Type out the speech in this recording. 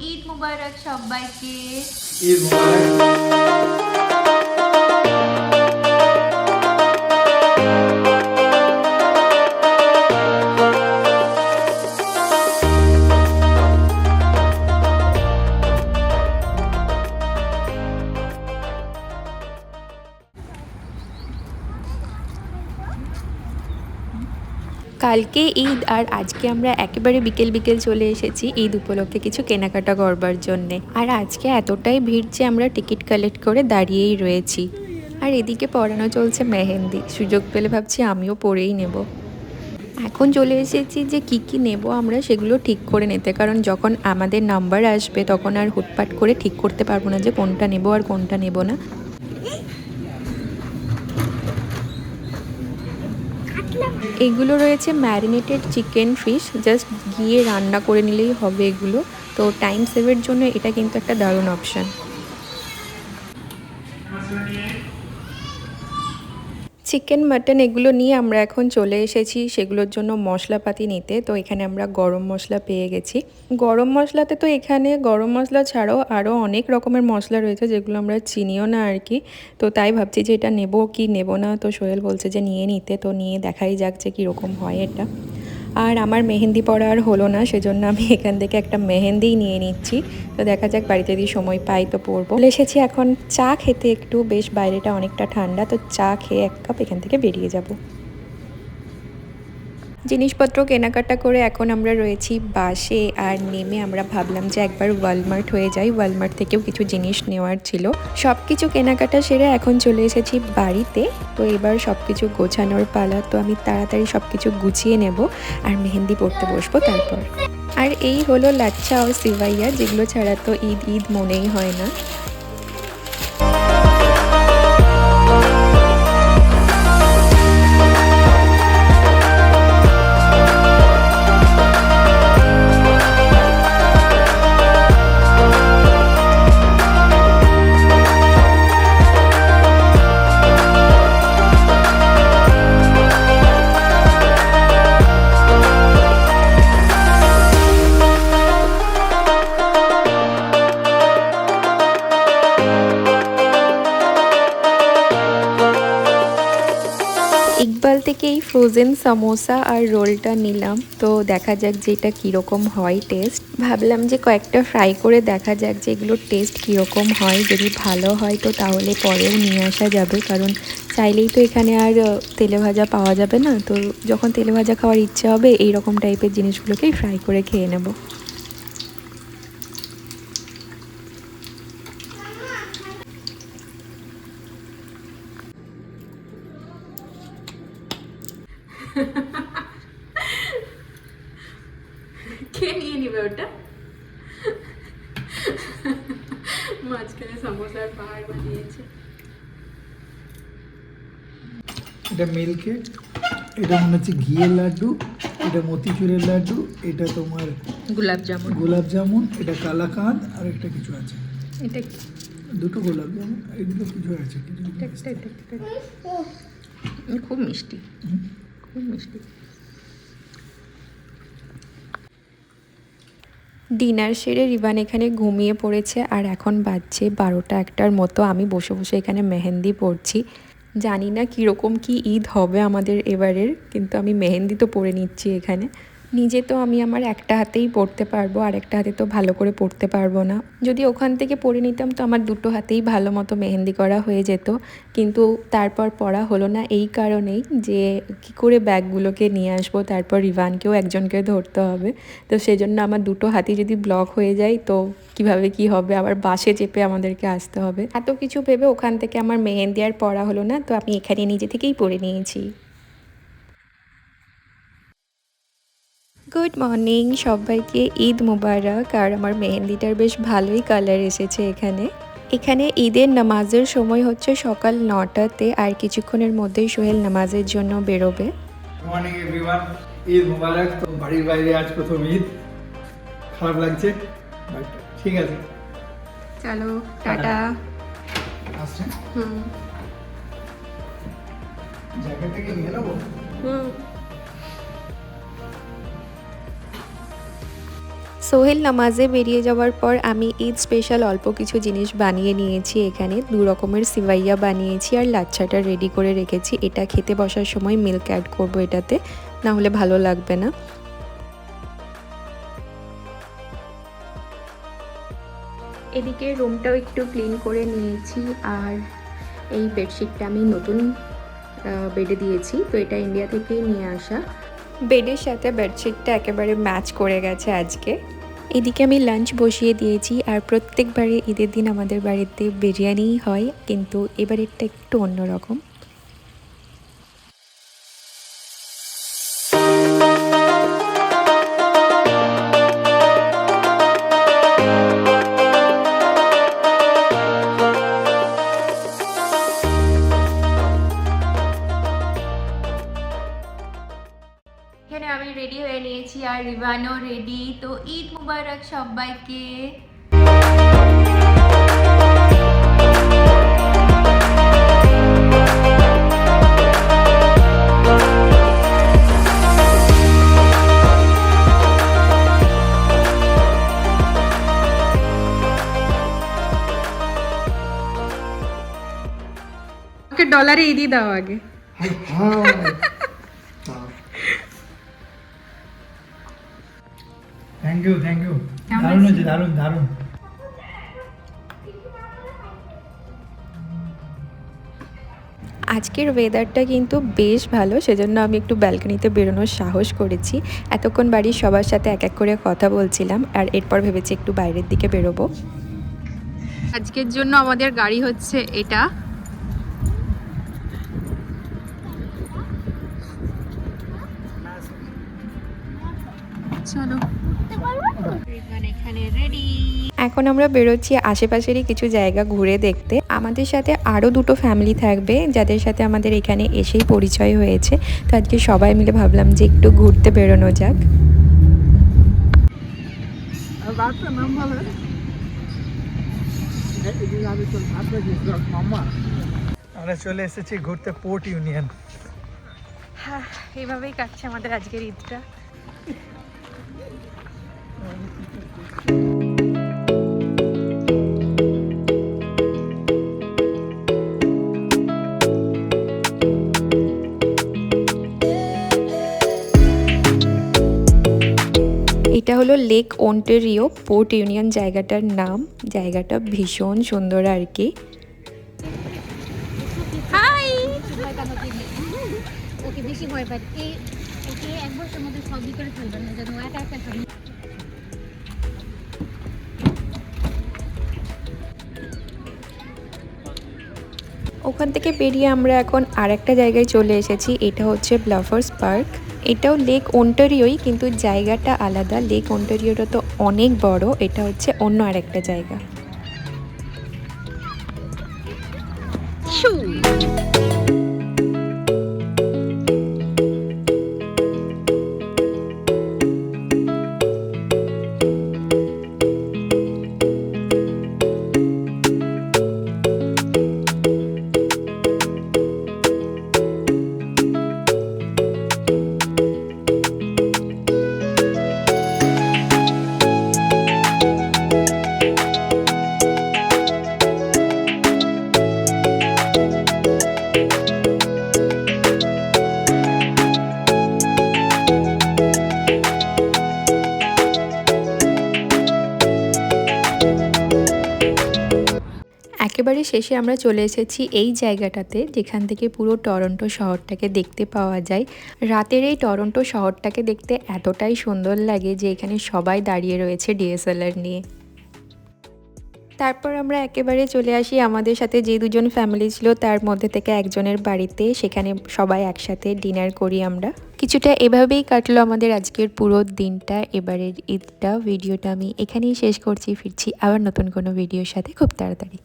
ঈদ মুবারক সবাইকে। ঈদ মোবারক। কালকে ঈদ আর আজকে আমরা একেবারে বিকেল বিকেল চলে এসেছি ঈদ উপলক্ষে কিছু কেনাকাটা করবার জন্যে। আর আজকে এতটাই ভিড় যে আমরা টিকিট কালেক্ট করে দাঁড়িয়েই রয়েছি। আর এদিকে পড়ানো চলছে মেহেন্দি। সুযোগ পেলে ভাবছি আমিও পড়েই নেব। এখন চলে এসেছি যে কি কি নেব আমরা সেগুলো ঠিক করে নিতে। কারণ যখন আমাদের নাম্বার আসবে তখন আর হুটপাট করে ঠিক করতে পারব না যে কোনটা নেব আর কোনটা নেব না। এগুলো রয়েছে ম্যারিনেটেড চিকেন ফিশ জাস্ট গিয়ে রান্না করে নিলেই হবে এগুলো। তো টাইম সেভের জন্য এটা কিন্তু একটা দারুণ অপশান চিকেন মাটন এগুলো নিয়ে আমরা এখন চলে এসেছি। সেগুলোর জন্য মশলাপাতি নিতে। তো এখানে আমরা গরম মশলা পেয়ে গেছি। গরম মশলাতে তো এখানে গরম মশলা ছাড়াও আরও অনেক রকমের মশলা রয়েছে, যেগুলো আমরা চিনিও না আর কি। তো তাই ভাবছি যে এটা নেব কি নেব না? তো সোহেল বলছে যে নিয়ে নিতে। তো নিয়ে দেখাই যাক যে কীরকম হয় এটা। আর আমার মেহেন্দি পড়া আর হলো না, সেজন্য আমি এখান থেকে একটা মেহেন্দিই নিয়ে নিচ্ছি। তো দেখা যাক, বাড়িতে যদি সময় পাই তো পরবো। এসেছি এখন চা খেতে, একটু, বেশ বাইরেটা অনেকটা ঠান্ডা, তো চা খেয়ে এক কাপ এখান থেকে বেরিয়ে যাব। জিনিসপত্র কেনাকাটা করে এখন আমরা রয়েছি বাসে আর নেমে আমরা ভাবলাম যে একবার ওয়ালমার্ট হয়ে যাই। ওয়ালমার্ট থেকেও কিছু জিনিস নেওয়ার ছিল। সব কিছু কেনাকাটা সেরে এখন চলে এসেছি বাড়িতে। তো এবার সব কিছু গোছানোর পালা, তো আমি তাড়াতাড়ি সব কিছু গুছিয়ে নেব আর মেহেন্দি পড়তে বসবো তারপর। আর এই হলো লাচ্চা ও সিভাইয়া যেগুলো ছাড়া তো ঈদ ঈদ মনেই হয় না। ফ্রোজেন সামোসা আর রোলটা নিলাম। তো দেখা যাক যে এটা কীরকম হয় টেস্ট ভাবলাম যে কয়েকটা ফ্রাই করে দেখা যাক যে এগুলোর টেস্ট কীরকম হয়। যদি ভালো হয় তো তাহলে পরেও নিয়ে আসা যাবে। কারণ চাইলেই তো এখানে আর তেলে ভাজা পাওয়া যাবে না। তো যখন তেলে ভাজা খাওয়ার ইচ্ছা হবে এই রকম টাইপের জিনিসগুলোকেই ফ্রাই করে খেয়ে নেব। কে নিয়ে নিবে ওটা মাঝখানে সমোসার পাহাড় বানিয়েছে এটা মিল্কে এটা মনে হচ্ছে ঘিয়ের লাড্ডু এটা মতিচুরের লাড্ডু এটা তোমার গোলাপ জামুন গোলাপ জামুন এটা কালাকাঁদ আর একটা কিছু আছে এটা দুটো গোলাপ জামুন এই দুটো কিছু আছে খুব মিষ্টি। মিষ্টি ডিনার সেরে রিবান এখানে ঘুমিয়ে পড়েছে আর এখন বাজছে বারোটা একটার মতো। আমি বসে বসে এখানে মেহেন্দি পড়ছি জানি না কীরকম কি ঈদ হবে আমাদের এবারের, কিন্তু আমি মেহেন্দি তো পরে নিচ্ছি এখানে। নিজে তো আমি আমার একটা হাতেই পড়তে পারব, আর একটা হাতে তো ভালো করে পড়তে পারব না। যদি ওখান থেকে পড়ে নিতাম তো আমার দুটো হাতেই ভালো মতো মেহেন্দি করা হয়ে যেত। কিন্তু তারপর পড়া হলো না এই কারণেই যে কি করে ব্যাগগুলোকে নিয়ে আসব, তারপর রিভানকেও একজনকে ধরতে হবে। তো সেজন্য আমার দুটো হাতি যদি ব্লক হয়ে যায় তো কীভাবে কি হবে? আবার বাসে চেপে আমাদেরকে আসতে হবে। এত কিছু ভেবে ওখান থেকে আমার মেহেন্দি আর পড়া হলো না, তো আমি এখানে নিজে থেকেই পড়ে নিয়েছি। গুড মর্নিং সবাইকে ঈদ মুবারক। আর আমার মেহেন্দিটার বেশ ভালোই কালার এসেছে এখানে। এখানে ঈদের নামাজের সময় হচ্ছে সকাল নটাতে আর কিছুক্ষণের মধ্যেই সোহেল নামাজের জন্য বেরোবে। ঈদ মোবারক। তো বাড়ির বাইরে আজ প্রথম ঈদ। খারাপ লাগছে ঠিক আছে। চলো টাটা। হুম। থেকে নিয়ে নেব? হুম। সোহেল নামাজে বেরিয়ে যাওয়ার পর আমি ঈদ স্পেশাল অল্প কিছু জিনিস বানিয়ে নিয়েছি এখানে। দু রকমের সিভাইয়া বানিয়েছি আর লাচ্ছাটা রেডি করে রেখেছি। এটা খেতে বসার সময় মিল্ক অ্যাড করব এটাতে না হলে ভালো লাগবে না। এদিকে রুমটাও একটু ক্লিন করে নিয়েছি আর এই বেডশিটটা আমি নতুন বেডে দিয়েছি। তো এটা ইন্ডিয়া থেকেই নিয়ে আসা। বেডের সাথে বেডশিটটা একেবারে ম্যাচ করে গেছে আজকে। এদিকে আমি লাঞ্চ বসিয়ে দিয়েছি আর প্রত্যেকবারে ঈদের দিন আমাদের বাড়িতে বিরিয়ানিই হয়, কিন্তু এবারেরটা একটু অন্যরকম। নিয়েছি আর রিভানও রেডি তো ঈদ মুবারক সবাইকে ওকে ডলারে থ্যাংক ইউ থ্যাংক ইউ দারুণ? হয়েছে দারুণ দারুণ। আজকের ওয়েদারটা কিন্তু বেশ ভালো সেজন্য আমি একটু ব্যালকনিতে বেরোনোর সাহস করেছি। এতক্ষণ বাড়ির সবার সাথে এক এক করে কথা বলছিলাম আর এরপর ভেবেছি একটু বাইরের দিকে বেরোবো। আজকের জন্য আমাদের গাড়ি হচ্ছে এটা। চলো। এখানে রেডি এখন আমরা বেরোচ্ছি আশেপাশেরই কিছু জায়গা ঘুরে দেখতে। আমাদের সাথে আরও দুটো ফ্যামিলি থাকবে যাদের সাথে আমাদের এখানে এসেই পরিচয় হয়েছে। তো আজকে সবাই মিলে ভাবলাম যে একটু ঘুরতে বেরোনো যাক। আমরা চলে এসেছি ঘুরতে পোর্ট ইউনিয়ন হ্যাঁ এইভাবেই কাটছে আমাদের আজকের ঈদটা। এটা হলো লেক ওন্টেরিও পোর্ট ইউনিয়ন জায়গাটার নাম। জায়গাটা ভীষণ সুন্দর আর কি। ওকে বেশি ভয় পায়। ওকে এক বছরের মধ্যে সব করে ফেলবেন না যেন একা একা ওখান থেকে পেরিয়ে আমরা এখন আর একটা জায়গায় চলে এসেছি, এটা হচ্ছে ব্লাফার্স পার্ক এটাও লেক ওন্টারিওই কিন্তু জায়গাটা আলাদা। লেক ওন্টারিওটা তো অনেক বড়, এটা হচ্ছে অন্য আরেকটা জায়গা। শেষে আমরা চলে এসেছি এই জায়গাটাতে, যেখান থেকে পুরো টরন্টো শহরটাকে দেখতে পাওয়া যায়। রাতের এই টরন্টো শহরটাকে দেখতে এতটাই সুন্দর লাগে যে এখানে সবাই দাঁড়িয়ে রয়েছে ডিএসএলআর নিয়ে। তারপর আমরা একেবারে চলে আসি আমাদের সাথে যে দুজন ফ্যামিলি ছিল, তার মধ্যে থেকে একজনের বাড়িতে। সেখানে সবাই একসাথে ডিনার করি আমরা। কিছুটা এভাবেই কাটলো আমাদের আজকের পুরো দিনটা। এবারের ঈদটা ভিডিওটা আমি এখানেই শেষ করছি। ফিরছি আবার নতুন কোনো ভিডিওর সাথে। খুব তাড়াতাড়ি।